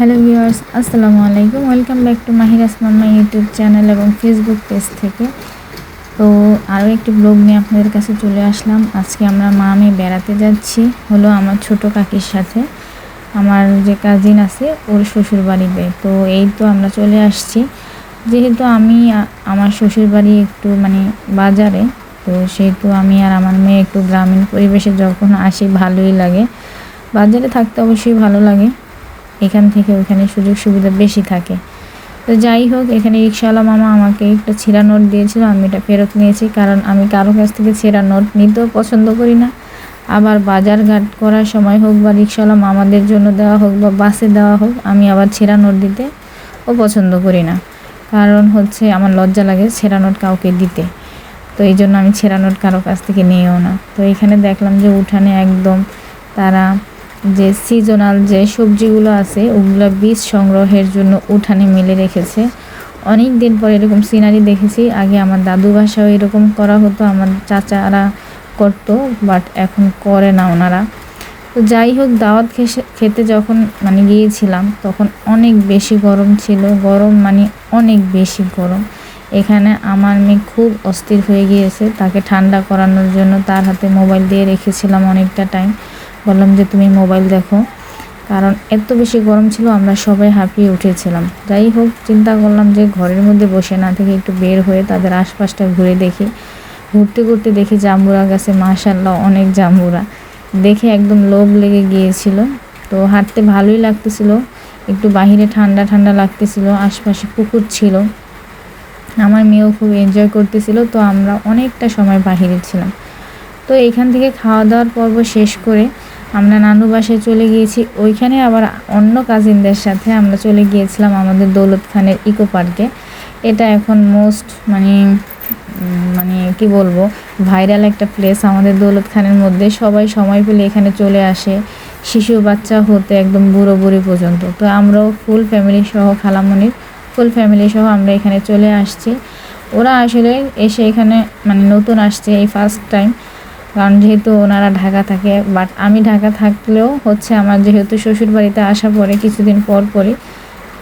Hello viewers, আসসালামু আলাইকুম। Welcome back to Mahir আসমাম্মা ইউটিউব চ্যানেল এবং ফেসবুক পেজ থেকে। তো আরও একটি ব্লগ নিয়ে আপনাদের কাছে চলে আসলাম। আজকে আমরা মা আমি বেড়াতে যাচ্ছি। হলো আমার ছোট কাকির সাথে। আমার যে কাজিন আছে, ওর শ্বশুর বাড়িতে তো এই তো আমরা চলে আসছি। যেহেতু আমি আমার শ্বশুর বাড়ি একটু মানে বাজারে, তো সেহেতু আমি আর আমার মেয়ে একটু গ্রামীণ পরিবেশে যখন আসি, ভালোই লাগে। বাজারে থাকতে অবশ্যই ভালো লাগে। এখান থেকে ওখানে সুযোগ সুবিধা বেশি থাকে। তো যাই হোক, এখানে রিক্সাওয়ালা মামা আমাকে একটা ছেঁড়া নোট দিয়েছিল, আমি এটা ফেরত নিয়েছি কারণ আমি কারও কাছ থেকে ছেঁড়া নোট নিতেও পছন্দ করি না। আবার বাজার ঘাট করার সময় হোক বা রিক্সাওয়ালা মামাদের জন্য দেওয়া হোক বা বাসে দেওয়া হোক, আমি আবার ছেঁড়া নোট দিতে ও পছন্দ করি না। কারণ হচ্ছে আমার লজ্জা লাগে ছেঁড়া নোট কাউকে দিতে। তো এই জন্য আমি ছেঁড়া নোট কারও কাছ থেকে নিয়েও না। তো এখানে দেখলাম যে উঠানে একদম তারা যে সিজনাল যে সবজিগুলো আছে, ওগুলো বীজ সংগ্রহের জন্য উঠানে মেলে রেখেছে। অনেক দিন পর এরকম সিনারি দেখেছি। আগে আমার দাদু বাসাও এরকম করা হতো, আমার চাচারা করতো বাট এখন করে না ওনারা। তো যাই হোক, দাওয়াত খেতে যখন মানে গিয়েছিলাম, তখন অনেক বেশি গরম ছিল। গরম মানে অনেক বেশি গরম। এখানে আমার মেয়ে খুব অস্থির হয়ে গিয়েছে। তাকে ঠান্ডা করানোর জন্য তার হাতে মোবাইল দিয়ে রেখেছিলাম অনেকটা টাইম বললাম যে তুমি মোবাইল দেখো। কারণ এত বেশি গরম ছিল, আমরা সবাই হাঁপিয়ে উঠেছিলাম। যাই হোক, চিন্তা করলাম যে ঘরের মধ্যে বসে না থেকে একটু বের হয়ে তাদের আশপাশটা ঘুরে দেখি। ঘুরতে ঘুরতে দেখি জাম্বুরা গাছে মাশাল্লাহ অনেক জাম্বুরা। দেখে একদম লোভ লেগে গিয়েছিল। তো হাঁটতে ভালোই লাগতেছিল, একটু বাহিরে ঠান্ডা ঠান্ডা লাগতেছিল, আশপাশে পুকুর ছিল। আমার মেয়েও খুব এনজয় করতেছিল, তো আমরা অনেকটা সময় বাহিরে ছিলাম। তো এখান থেকে খাওয়া দাওয়ার পর্ব শেষ করে আমরা নানু বাসায় চলে গিয়েছি। ওইখানে আবার অন্য কাজিনদের সাথে আমরা চলে গিয়েছিলাম আমাদের দৌলত খানের ইকো পার্কে এটা এখন মোস্ট মানে মানে কি বলব ভাইরাল একটা প্লেস আমাদের দৌলত খানের মধ্যে। সবাই সময় পেলে এখানে চলে আসে। শিশু বাচ্চা হতে একদম বুড়ো বুড়ি পর্যন্ত। তো আমরাও ফুল ফ্যামিলি সহ খালামনির ফুল ফ্যামিলি সহ আমরা এখানে চলে আসছি। ওরা আসলে এসে এখানে মানে নতুন আসছে এই ফার্স্ট টাইম কারণ যেহেতু ওনারা ঢাকা থাকে বাট আমি ঢাকা থাকলেও হচ্ছে আমার যেহেতু শ্বশুর বাড়িতে আসা পরে কিছুদিন পর পরই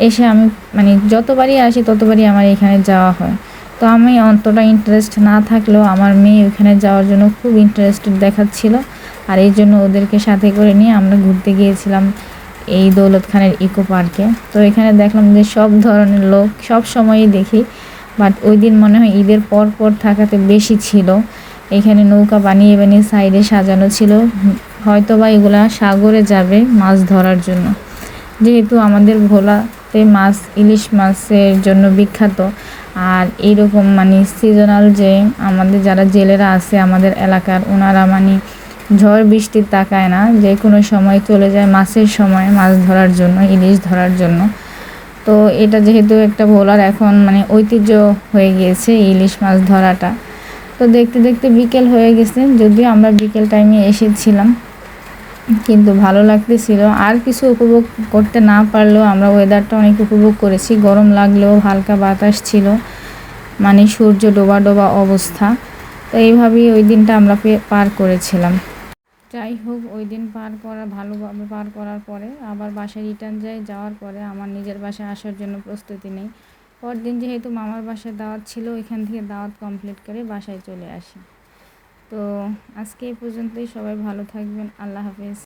এসে আমি মানে যতবারই আসি ততবারই আমার এখানে যাওয়া হয়। তো আমি অতটা ইন্টারেস্ট না থাকলেও আমার মেয়ে ওখানে যাওয়ার জন্য খুব ইন্টারেস্টেড দেখাচ্ছিল আর এই জন্য ওদেরকে সাথে করে নিয়ে আমরা ঘুরতে গিয়েছিলাম এই দৌলত খানের ইকো পার্কে তো এখানে দেখলাম যে সব ধরনের লোক সব সময়ই দেখি বাট ওই দিন মনে হয় ঈদের পর পর থাকাতে বেশি ছিল। এখানে নৌকা বানিয়ে বানিয়ে সাইডে সাজানো ছিল। হয়তো বা এগুলা সাগরে যাবে মাছ ধরার জন্য। যেহেতু আমাদের ভোলাতে মাছ, ইলিশ মাছের জন্য বিখ্যাত। আর এইরকম মানে সিজনাল যে আমাদের যারা জেলেরা আছে আমাদের এলাকার, ওনারা মানে ঝড় বৃষ্টির তাকায় না। যে কোনো সময় চলে যায় মাছের সময় মাছ ধরার জন্য, ইলিশ ধরার জন্য। তো এটা যেহেতু একটা ভোলার এখন মানে ঐতিহ্য হয়ে গিয়েছে ইলিশ মাছ ধরাটা। তো দেখতে দেখতে বিকেল হয়ে গেছে, যদিও আমরা বিকেল টাইমে এসেছিলাম, কিন্তু ভালো লাগতেছিল। আর কিছু উপভোগ করতে না পারলেও আমরা ওয়েদারটা অনেক উপভোগ করেছি। গরম লাগলেও হালকা বাতাস ছিল মানে সূর্য ডোবা ডোবা অবস্থা। তো এইভাবেই ওই দিনটা আমরা পার করেছিলাম। যাই হোক, ওই দিন পার করা ভালোভাবে পার করার পরে আবার বাসায় রিটার্ন যাই, যাওয়ার পরে আমার নিজের বাসায় আসার জন্য প্রস্তুতি নেই। পরদিন যেহেতু মামার বাসায় দাওয়াত ছিল ওইখান থেকে দাওয়াত কমপ্লিট করে বাসায় চলে আসি। তো আজকে এই পর্যন্তই, সবাই ভালো থাকবেন, আল্লাহ হাফেজ।